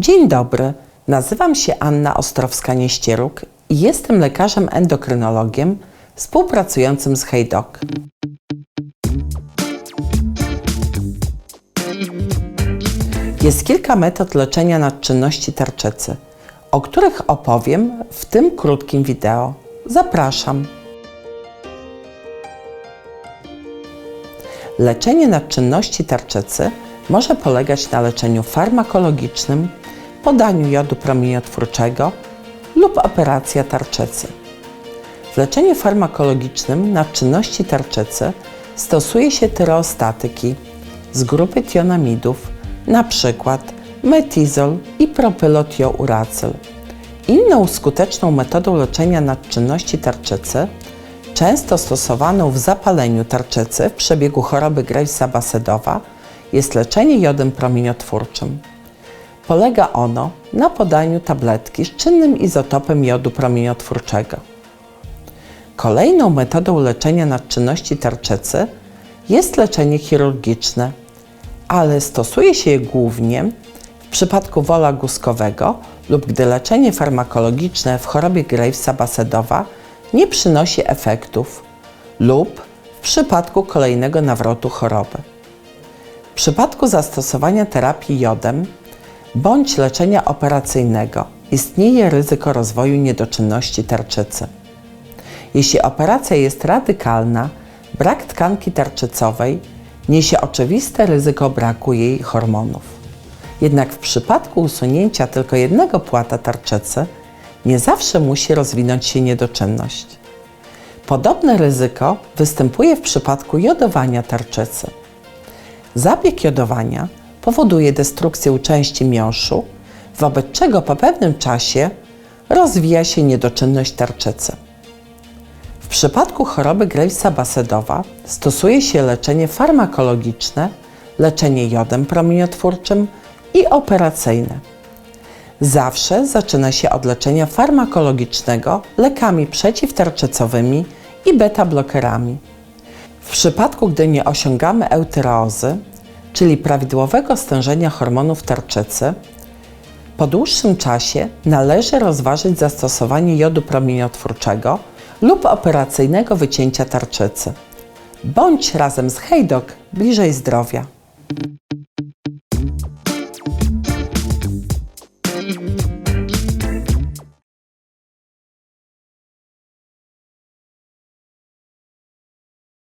Dzień dobry, nazywam się Anna Ostrowska-Nieścieruk i jestem lekarzem endokrynologiem współpracującym z HeyDoc. Jest kilka metod leczenia nadczynności tarczycy, o których opowiem w tym krótkim wideo. Zapraszam. Leczenie nadczynności tarczycy może polegać na leczeniu farmakologicznym, podaniu jodu promieniotwórczego lub operacja tarczycy. W leczeniu farmakologicznym nadczynności tarczycy stosuje się tyreostatyki z grupy tionamidów, np. metizol i propylotiouracyl. Inną skuteczną metodą leczenia nadczynności tarczycy, często stosowaną w zapaleniu tarczycy w przebiegu choroby Gravesa-Basedowa, jest leczenie jodem promieniotwórczym. Polega ono na podaniu tabletki z czynnym izotopem jodu promieniotwórczego. Kolejną metodą leczenia nadczynności tarczycy jest leczenie chirurgiczne, ale stosuje się je głównie w przypadku wola guskowego lub gdy leczenie farmakologiczne w chorobie Gravesa-Basedowa nie przynosi efektów lub w przypadku kolejnego nawrotu choroby. Przypadku zastosowania terapii jodem bądź leczenia operacyjnego istnieje ryzyko rozwoju niedoczynności tarczycy. Jeśli operacja jest radykalna, brak tkanki tarczycowej niesie oczywiste ryzyko braku jej hormonów. Jednak w przypadku usunięcia tylko jednego płata tarczycy nie zawsze musi rozwinąć się niedoczynność. Podobne ryzyko występuje w przypadku jodowania tarczycy. Zabieg jodowania powoduje destrukcję części miąższu, wobec czego po pewnym czasie rozwija się niedoczynność tarczycy. W przypadku choroby Gravesa-Basedowa stosuje się leczenie farmakologiczne, leczenie jodem promieniotwórczym i operacyjne. Zawsze zaczyna się od leczenia farmakologicznego lekami przeciwtarczycowymi i beta-blokerami. W przypadku, gdy nie osiągamy eutyreozy, czyli prawidłowego stężenia hormonów tarczycy, po dłuższym czasie należy rozważyć zastosowanie jodu promieniotwórczego lub operacyjnego wycięcia tarczycy. Bądź razem z HeyDoc bliżej zdrowia.